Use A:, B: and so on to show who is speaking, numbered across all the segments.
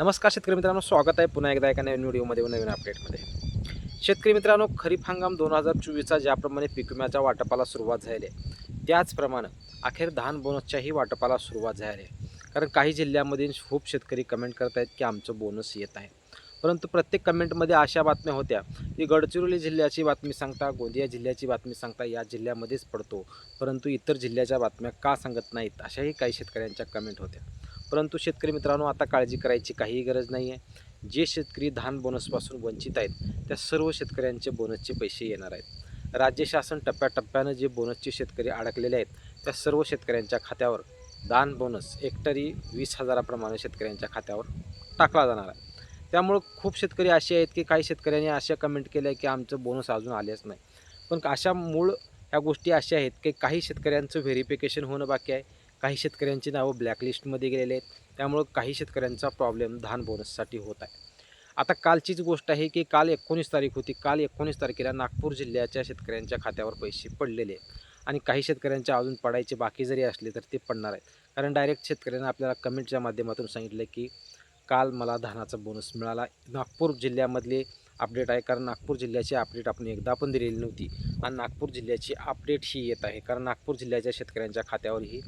A: नमस्कार शेतकरी मित्रांनो स्वागत आहे पुन्हा एकदा एका नवीन व्हिडिओमध्ये व नवीन अपडेटमध्ये शेतकरी मित्रांनो खरीप हंगाम दोन हजार चोवीसचा ज्याप्रमाणे पीक विम्याच्या वाटपाला सुरुवात झाली आहे. त्याचप्रमाणे अखेर धान बोनसच्याही वाटपाला सुरुवात झाली आहे. कारण काही जिल्ह्यामध्ये खूप शेतकरी कमेंट करत आहेत की आमचं बोनस येत आहे. परंतु प्रत्येक कमेंटमध्ये अशा बातम्या होत्या की गडचिरोली जिल्ह्याची बातमी सांगता गोंदिया जिल्ह्याची बातमी सांगता या जिल्ह्यामध्येच पडतो. परंतु इतर जिल्ह्याच्या बातम्या का सांगत नाहीत अशाही काही शेतकऱ्यांच्या कमेंट होत्या. परंतु शेतकरी मित्रांनो आता काळजी करायची काहीही गरज नाही आहे जे शेतकरी धान बोनसपासून वंचित आहेत त्या सर्व शेतकऱ्यांचे बोनसचे पैसे येणार आहेत. राज्य शासन टप्प्याटप्प्यानं जे बोनसचे शेतकरी अडकलेले आहेत त्या सर्व शेतकऱ्यांच्या खात्यावर दान बोनस एकटरी वीस हजाराप्रमाणे शेतकऱ्यांच्या खात्यावर टाकला जाणार आहे. त्यामुळं खूप शेतकरी असे आहेत की काही शेतकऱ्यांनी अशा कमेंट केल्या की आमचं बोनस अजून आलेच नाही. पण अशा मूळ ह्या गोष्टी अशा आहेत की काही शेतकऱ्यांचं व्हेरिफिकेशन होणं बाकी आहे. काही शेतकऱ्यांची नावं ब्लॅकलिस्टमध्ये गेलेले आहेत. त्यामुळं काही शेतकऱ्यांचा प्रॉब्लेम धान बोनससाठी होत आहे. आता कालचीच गोष्ट आहे की काल एकोणीस तारीख होती. काल एकोणीस तारखेला नागपूर जिल्ह्याच्या शेतकऱ्यांच्या खात्यावर पैसे पडलेले आणि काही शेतकऱ्यांच्या अजून पडायचे बाकी जरी असले तर ते पडणार आहेत. कारण डायरेक्ट शेतकऱ्यांना आपल्याला कमेंटच्या माध्यमातून सांगितलं की काल मला धानाचा बोनस मिळाला. नागपूर जिल्ह्यामधले अपडेट आहे. कारण नागपूर जिल्ह्याची अपडेट आपण एकदा पण दिलेली नव्हती. आणि नागपूर जिल्ह्याची अपडेट ही येत आहे. कारण नागपूर जिल्ह्याच्या शेतकऱ्यांच्या खात्यावरही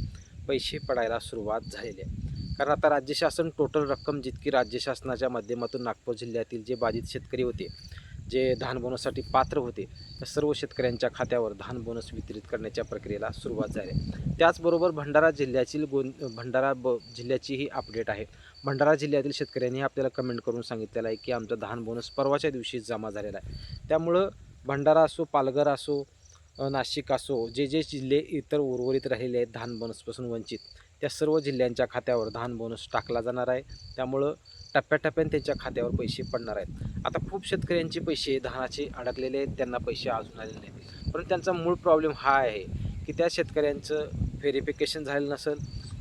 A: पैसे पडायला सुरुवात झालेली आहे. कारण आता राज्य शासन टोटल रक्कम जितकी राज्य शासनाच्या माध्यमातून नागपूर जिल्ह्यातील जे बाधित शेतकरी होते जे धान बोनससाठी पात्र होते त्या सर्व शेतकऱ्यांच्या खात्यावर धान बोनस वितरित करण्याच्या प्रक्रियेला सुरुवात झाली आहे. त्याचबरोबर भंडारा जिल्ह्यातील गों भंडारा ब जिल्ह्याचीही अपडेट आहे. भंडारा जिल्ह्यातील शेतकऱ्यांनी आपल्याला कमेंट करून सांगितलेलं आहे की आमचा धान बोनस परवाच्या दिवशी जमा झालेला आहे. त्यामुळं भंडारा असो पालघर असो नाशिक असो जे जे जिल्हे इतर उर्वरित राहिलेले आहेत धान बोनसपासून वंचित त्या सर्व जिल्ह्यांच्या खात्यावर धान बोनस टाकला जाणार आहे. त्यामुळं टप्प्याटप्प्याने त्यांच्या खात्यावर पैसे पडणार आहेत. आता खूप शेतकऱ्यांचे पैसे धानाचे अडकलेले आहेत त्यांना पैसे अजून आलेले नाहीत. पण त्यांचा मूळ प्रॉब्लेम हा आहे की त्या शेतकऱ्यांचं व्हेरिफिकेशन झालेलं नसेल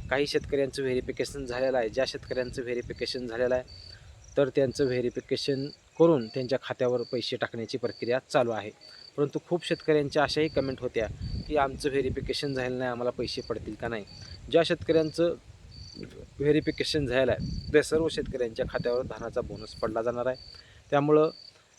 A: काही शेतकऱ्यांचं व्हेरिफिकेशन झालेलं आहे. ज्या शेतकऱ्यांचं व्हेरिफिकेशन झालेलं आहे तर त्यांचं व्हेरिफिकेशन करून त्यांच्या खात्यावर पैसे टाकण्याची प्रक्रिया चालू आहे. परंतु खूप शेतकऱ्यांच्या अशाही कमेंट होत्या की आमचं व्हेरिफिकेशन झालेलं नाही आम्हाला पैसे पडतील का नाही? ज्या शेतकऱ्यांचं व्हेरिफिकेशन झालेलं आहे त्या सर्व शेतकऱ्यांच्या खात्यावर धानाचा बोनस पडला जाणार आहे. त्यामुळं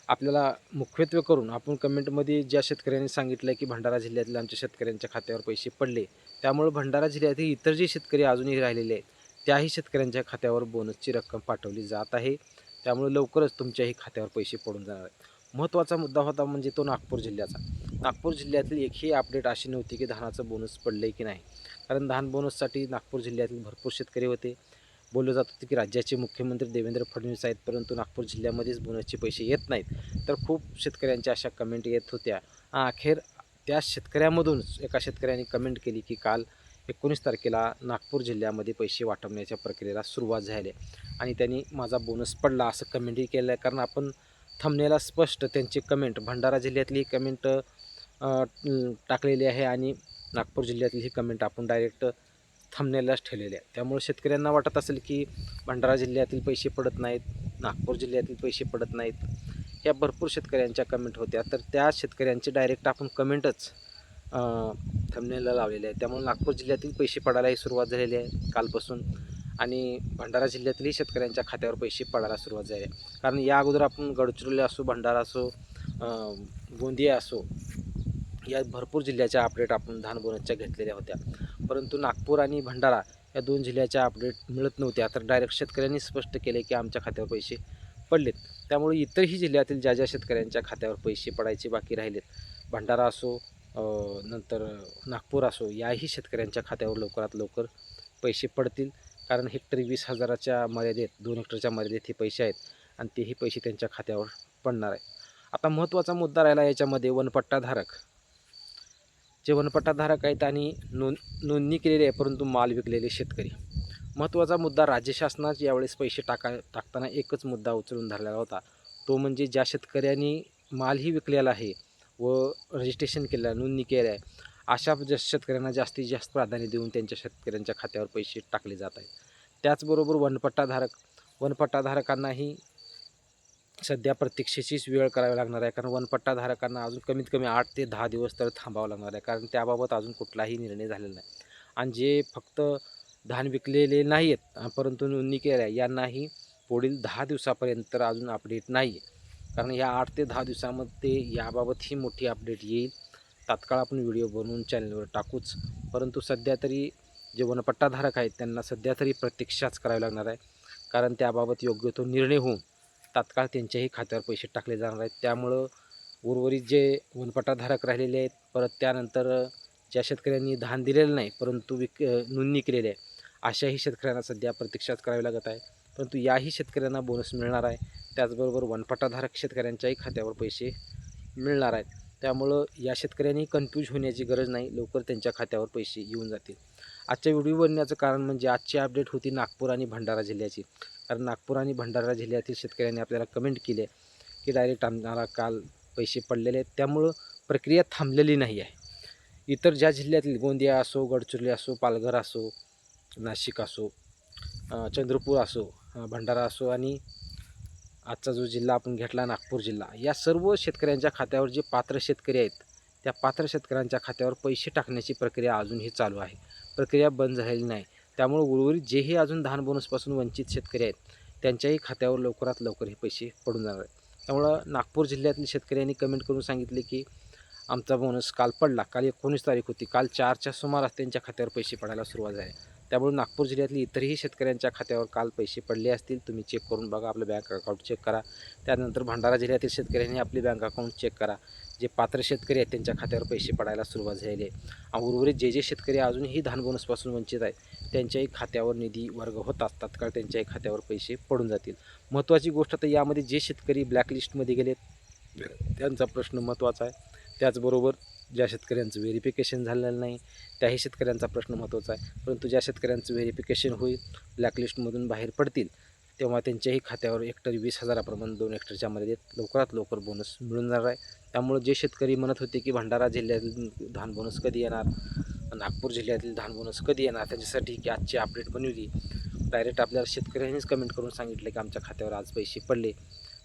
A: आपल्याला मुख्यत्वे करून आपण कमेंटमध्ये ज्या शेतकऱ्यांनी सांगितलं की भंडारा जिल्ह्यातील आमच्या शेतकऱ्यांच्या खात्यावर पैसे पडले त्यामुळं भंडारा जिल्ह्यातील इतर जे शेतकरी अजूनही राहिलेले आहेत त्याही शेतकऱ्यांच्या खात्यावर बोनसची रक्कम पाठवली जात आहे. त्यामुळे लवकरच तुमच्याही खात्यावर पैसे पडून जाणार आहेत. महत्त्वाचा मुद्दा होता म्हणजे तो नागपूर जिल्ह्याचा. नागपूर जिल्ह्यातील एकही अपडेट अशी नव्हती की धानाचं बोनस पडलं आहे की नाही. कारण धान बोनससाठी नागपूर जिल्ह्यातील भरपूर शेतकरी होते. बोललं जात होतं की राज्याचे मुख्यमंत्री देवेंद्र फडणवीस आहेत परंतु नागपूर जिल्ह्यामध्येच बोनसचे पैसे येत नाहीत. तर खूप शेतकऱ्यांच्या अशा कमेंट येत होत्या. अखेर त्या शेतकऱ्यामधून एका शेतकऱ्याने कमेंट केली की काल एकोणीस तारखेला नागपूर जिल्ह्यामध्ये पैसे वाटवण्याच्या प्रक्रियेला सुरुवात झाली आणि त्यांनी माझा बोनस पडला असं कमेंटही केलं आहे कारण आपण थंबनेला स्पष्ट त्यांची कमेंट भंडारा जिल्ह्यातली कमेंट टाकलेली आहे आणि नागपूर जिल्ह्यातली ही कमेंट आपण डायरेक्ट थंबनेलाच ठेवलेली आहे. त्यामुळे शेतकऱ्यांना वाटत असेल की भंडारा जिल्ह्यातील पैसे पडत नाहीत नागपूर जिल्ह्यातील पैसे पडत नाहीत या भरपूर शेतकऱ्यांच्या कमेंट होत्या. तर त्या शेतकऱ्यांची डायरेक्ट आपण कमेंटच थंबनेला लावलेले आहे त्यामुळे नागपूर जिल्ह्यातील पैसे पडायलाही सुरुवात झालेली आहे कालपासून. आणि भंडारा जिल्ह्यातीलही शेतकऱ्यांच्या खात्यावर पैसे पडायला सुरुवात झाली. आहे कारण या अगोदर आपण गडचिरोली असो भंडारा असो गोंदिया असो या भरपूर जिल्ह्याच्या अपडेट आपण धान बोनसच्या घेतलेल्या होत्या. परंतु नागपूर आणि भंडारा या दोन जिल्ह्याच्या अपडेट मिळत नव्हत्या. तर डायरेक्ट शेतकऱ्यांनी स्पष्ट केले की आमच्या खात्यावर पैसे पडलेत. त्यामुळे इतरही जिल्ह्यातील ज्या ज्या शेतकऱ्यांच्या खात्यावर पैसे पडायचे बाकी राहिलेत भंडारा असो नंतर नागपूर असो याही शेतकऱ्यांच्या खात्यावर लवकरात लवकर पैसे पडतील. कारण हेक्टरी वीस हजाराच्या मर्यादेत दोन हेक्टरच्या मर्यादेत हे पैसे आहेत आणि तेही पैसे त्यांच्या खात्यावर पडणार आहे आता महत्त्वाचा मुद्दा राहिला याच्यामध्ये वनपट्टाधारक. जे वनपट्टाधारक आहेत आणि नोंद नोंदणी केलेली आहे परंतु माल विकलेले शेतकरी. महत्त्वाचा मुद्दा राज्य शासनात यावेळेस पैसे टाका टाकताना एकच मुद्दा उचलून धरलेला होता. तो म्हणजे ज्या शेतकऱ्यांनी मालही विकलेला आहे व रजिस्ट्रेशन केलेला आहे नोंदणी केलेलं आहे अशा ज शेतकऱ्यांना जास्तीत जास्त प्राधान्य देऊन त्यांच्या शेतकऱ्यांच्या खात्यावर पैसे टाकले जात आहेत. त्याचबरोबर वनपट्टाधारक वनपट्टाधारकांनाही सध्या प्रतीक्षेचीच वेळ करावी लागणार आहे. कारण वनपट्टाधारकांना अजून कमीत कमी आठ ते दहा दिवस तर थांबावं लागणार आहे. कारण त्याबाबत अजून कुठलाही निर्णय झालेला नाही. आणि जे फक्त धान विकलेले नाही आहेत परंतु नोंदणी केल्या यांनाही पुढील दहा दिवसापर्यंत तर अजून अपडेट नाही आहे कारण या आठ ते दहा दिवसामध्ये याबाबत ही मोठी अपडेट येईल. तात्काळ आपण व्हिडिओ बनवून चॅनलवर टाकूच. परंतु सध्या तरी जे वनपट्टाधारक आहेत त्यांना सध्या तरी प्रतीक्षाच करावी लागणार आहे. कारण त्याबाबत योग्य तो निर्णय होऊन तात्काळ त्यांच्याही खात्यावर पैसे टाकले जाणार आहेत. त्यामुळं उर्वरित जे वनपट्टाधारक राहिलेले आहेत परत त्यानंतर ज्या शेतकऱ्यांनी धान दिलेलं नाही परंतु विक नोंदणी केलेली आहे अशाही शेतकऱ्यांना सध्या प्रतीक्षाच करावी लागत आहे. परंतु याही शेतकऱ्यांना बोनस मिळणार आहे. त्याचबरोबर वनपट्टाधारक शेतकऱ्यांच्याही खात्यावर पैसे मिळणार आहेत. त्यामुळं या शेतकऱ्यांनी कन्फ्यूज होण्याची गरज नाही. लवकर त्यांच्या खात्यावर पैसे येऊन जातील. आजच्या व्हिडिओ बनण्याचं कारण म्हणजे आजची अपडेट होती नागपूर आणि भंडारा जिल्ह्याची. कारण नागपूर आणि भंडारा जिल्ह्यातील शेतकऱ्यांनी आपल्याला कमेंट केले की डायरेक्ट आम्हाला काल पैसे पडलेले आहेत. त्यामुळं प्रक्रिया थांबलेली नाही आहे. इतर ज्या जिल्ह्यातील गोंदिया असो गडचिरोली असो पालघर असो नाशिक असो चंद्रपूर असो भंडारा असो आणि आजचा जो जिल्हा आपण घेतला नागपूर जिल्हा या सर्व शेतकऱ्यांच्या खात्यावर जे पात्र शेतकरी आहेत त्या पात्र शेतकऱ्यांच्या खात्यावर पैसे टाकण्याची प्रक्रिया अजूनही चालू आहे. प्रक्रिया बंद झालेली नाही. त्यामुळे उर्वरित जेही अजून धान बोनसपासून वंचित शेतकरी आहेत त्यांच्याही खात्यावर लवकरात लवकर हे पैसे पडून जाणार आहेत. त्यामुळं नागपूर जिल्ह्यातील शेतकऱ्यांनी कमेंट करून सांगितले की आमचा बोनस काल पडला. काल एकोणीस तारीख होती. काल चारच्या सुमारास त्यांच्या खात्यावर पैसे पडायला सुरुवात झाली. त्यामुळे नागपूर जिल्ह्यातील इतरही शेतकऱ्यांच्या खात्यावर काल पैसे पडले असतील तुम्ही चेक करून बघा आपलं बँक अकाउंट चेक करा. त्यानंतर भंडारा जिल्ह्यातील शेतकऱ्यांनी आपली बँक अकाउंट चेक करा. जे पात्र शेतकरी आहेत त्यांच्या खात्यावर पैसे पडायला सुरुवात झालेली आहे. उर्वरित जे जे शेतकरी अजूनही धान बोनसपासून वंचित आहेत त्यांच्याही खात्यावर निधी वर्ग होतात तात्काळ त्यांच्याही खात्यावर पैसे पडून जातील. महत्त्वाची गोष्ट तर यामध्ये जे शेतकरी ब्लॅकलिस्टमध्ये गेलेत त्यांचा प्रश्न महत्त्वाचा आहे. त्याचबरोबर ज्या शेतकऱ्यांचं व्हेरिफिकेशन झालेलं नाही त्याही शेतकऱ्यांचा प्रश्न महत्त्वाचा आहे. परंतु ज्या शेतकऱ्यांचं व्हेरिफिकेशन होईल ब्लॅकलिस्टमधून बाहेर पडतील तेव्हा त्यांच्याही खात्यावर हेक्टर वीस हजाराप्रमाणे दोन हेक्टरच्या मर्यादेत लवकरात लवकर बोनस मिळून जाणार आहे. त्यामुळे जे शेतकरी म्हणत होते की भंडारा जिल्ह्यातील धान बोनस कधी येणार नागपूर जिल्ह्यातील धान बोनस कधी येणार त्याच्यासाठी की आजची अपडेट बनवली डायरेक्ट आपल्याला शेतकऱ्यांनीच कमेंट करून सांगितलं की आमच्या खात्यावर आज पैसे पडले.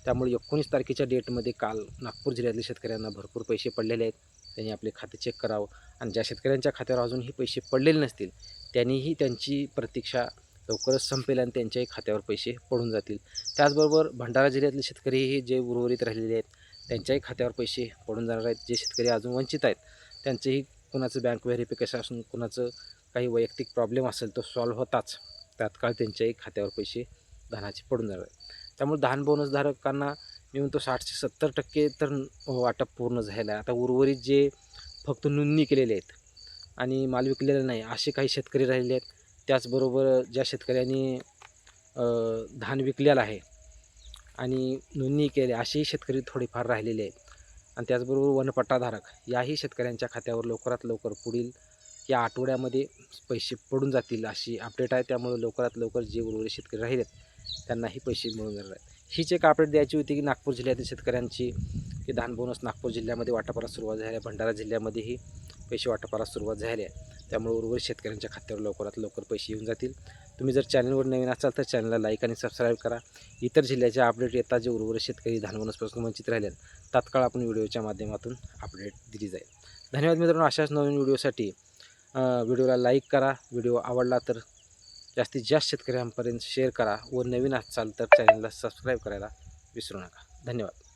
A: त्यामुळे एकोणीस तारखेच्या डेटमध्ये काल नागपूर जिल्ह्यातील शेतकऱ्यांना भरपूर पैसे पडलेले आहेत. त्यांनी आपले खाते चेक करावं. आणि ज्या शेतकऱ्यांच्या खात्यावर अजूनही पैसे पडलेले नसतील त्यांनीही त्यांची प्रतीक्षा लवकरच संपेल आणि त्यांच्याही खात्यावर पैसे पडून जातील. त्याचबरोबर भंडारा जिल्ह्यातले शेतकरीही जे उर्वरित राहिलेले आहेत त्यांच्याही खात्यावर पैसे पडून जाणार आहेत. जे शेतकरी अजून वंचित आहेत त्यांचेही कुणाचं बँक व्हेरिफिकेशन असून कुणाचं काही वैयक्तिक प्रॉब्लेम असेल तो सॉल्व्ह होताच. तात्काळ त्यांच्याही खात्यावर पैसे धनाचे पडून जाणार आहेत. त्यामुळे धान बोनसधारकांना मी तो साठशे सत्तर टक्के तर वाटप पूर्ण झालेलं आहे. आता उर्वरित जे फक्त नोंदणी केलेले आहेत आणि माल विकलेला नाही असे काही शेतकरी राहिलेले आहेत. त्याचबरोबर ज्या शेतकऱ्यांनी धान विकलेलं आहे आणि नोंदणी केली असेही शेतकरी थोडेफार राहिलेले आहेत. आणि त्याचबरोबर वनपट्टाधारक याही शेतकऱ्यांच्या खात्यावर लवकरात लवकर पुढील या आठवड्यामध्ये पैसे पडून जातील अशी अपडेट आहे. त्यामुळे लवकरात लवकर जे उर्वरित शेतकरी राहिलेत त्यांनाही पैसे मिळून जाणार आहेत. हीच एक अपडेट द्यायची होती की नागपूर जिल्ह्यातील शेतकऱ्यांची की धान बोनस नागपूर जिल्ह्यामध्ये वाटपाला सुरुवात झाली आहे. भंडारा जिल्ह्यामध्येही पैसे वाटपाला सुरुवात झाली आहे. त्यामुळे उर्वरित शेतकऱ्यांच्या खात्यावर लवकरात लवकर पैसे येऊन जातील. तुम्ही जर चॅनलवर नवीन असाल तर चॅनलला लाईक आणि सबस्क्राईब करा. इतर जिल्ह्याचे अपडेट येतात जे उर्वरित शेतकरी धान बोनसपासून वंचित राहिले आहेत, तात्काळ आपण व्हिडिओच्या माध्यमातून अपडेट दिली जाईल. धन्यवाद मित्रांनो. अशाच नवीन व्हिडिओसाठी व्हिडिओला लाईक करा. व्हिडिओ आवडला तर जास्तीत जास्त शेतकऱ्यांपर्यंत शेअर करा. व नवीन असाल तर चॅनलला सबस्क्राईब करायला विसरू नका. धन्यवाद.